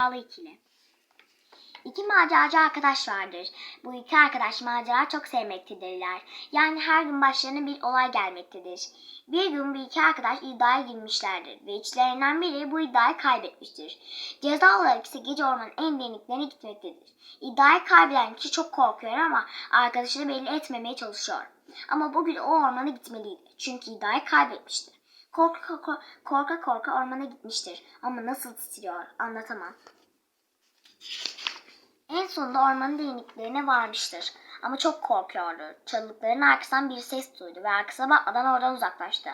Maceralı ikili. İki maceracı arkadaş vardır. Bu iki arkadaş macera çok sevmektedirler. Yani her gün başlarına bir olay gelmektedir. Bir gün bu iki arkadaş iddiaya girmişlerdir ve içlerinden biri bu iddiayı kaybetmiştir. Ceza olarak ise gece ormanın en derinliklerine gitmektedir. İddiayı kaybeden kişi çok korkuyor ama arkadaşını belli etmemeye çalışıyor. Ama bugün o ormana gitmeliydi. Çünkü iddiayı kaybetmiştir. Korka korka, korka ormana gitmiştir. Ama nasıl titriyor anlatamam. En sonunda ormanın derinliklerine varmıştır. Ama çok korkuyordu. Çalılıkların arkasından bir ses duydu ve arkasına bakmadan oradan uzaklaştı.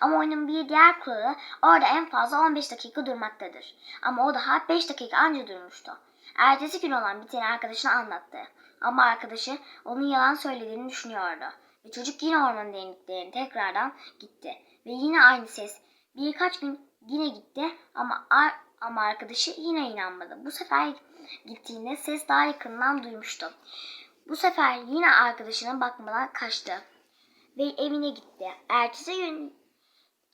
Ama oyunun bir diğer kuralı orada en fazla 15 dakika durmaktadır. Ama o daha 5 dakika anca durmuştu. Ertesi gün olan biteni arkadaşına anlattı. Ama arkadaşı onun yalan söylediğini düşünüyordu. Ve çocuk yine ormanın derinliklerine tekrardan gitti. Ve yine aynı ses. Birkaç gün yine gitti ama ama arkadaşı yine inanmadı. Bu sefer gittiğinde ses daha yakından duymuştu. Bu sefer yine arkadaşına bakmadan kaçtı ve evine gitti. Ertesi gün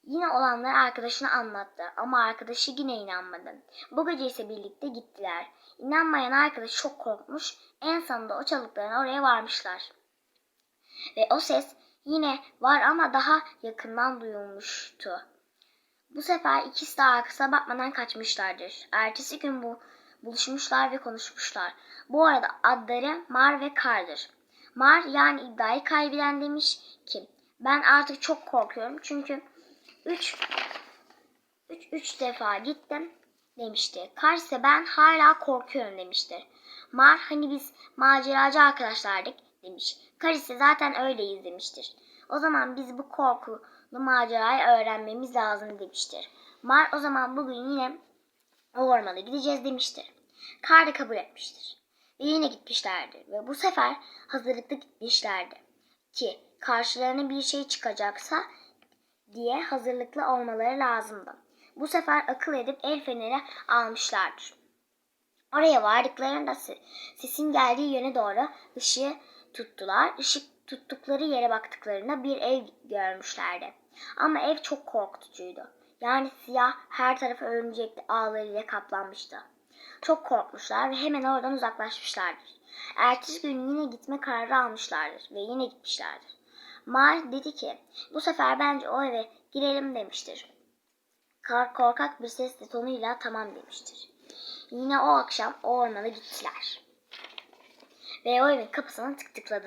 yine olanları arkadaşına anlattı ama arkadaşı yine inanmadı. Bu gece ise birlikte gittiler. İnanmayan arkadaş çok korkmuş. En sonunda o çalıkların oraya varmışlar. Ve o ses yine var ama daha yakından duyulmuştu. Bu sefer ikisi de arkasına bakmadan kaçmışlardır. Ertesi gün bu buluşmuşlar ve konuşmuşlar. Bu arada adları Mar ve Kar'dır. Mar yani iddiayı kaybeden demiş ki ben artık çok korkuyorum çünkü 3 üç, üç defa gittim demişti. Kar ise ben hala korkuyorum demiştir. Mar hani biz maceracı arkadaşlardık demiş. Kar ise zaten öyleyiz demiştir. O zaman biz bu korkulu macerayı öğrenmemiz lazım demiştir. Mar o zaman bugün yine o ormana gideceğiz demiştir. Kar da kabul etmiştir. Ve yine gitmişlerdi ve bu sefer hazırlıklı gitmişlerdi. Ki karşılarına bir şey çıkacaksa diye hazırlıklı olmaları lazımdı. Bu sefer akıl edip el feneri almışlardır. Oraya vardıklarında se- sesin geldiği yöne doğru ışığı tuttular. Işık tuttukları yere baktıklarında bir ev görmüşlerdi. Ama ev çok korkutucuydu. Yani siyah her tarafı örümcekli ağlarıyla kaplanmıştı. Çok korkmuşlar ve hemen oradan uzaklaşmışlardır. Ertesi gün yine gitme kararı almışlardır ve yine gitmişlerdir. Mar dedi ki bu sefer bence o eve girelim demiştir. Kar korkak bir sesle tonuyla tamam demiştir. Yine o akşam o ormana gittiler. Ve o evin kapısını tık tıkladılar.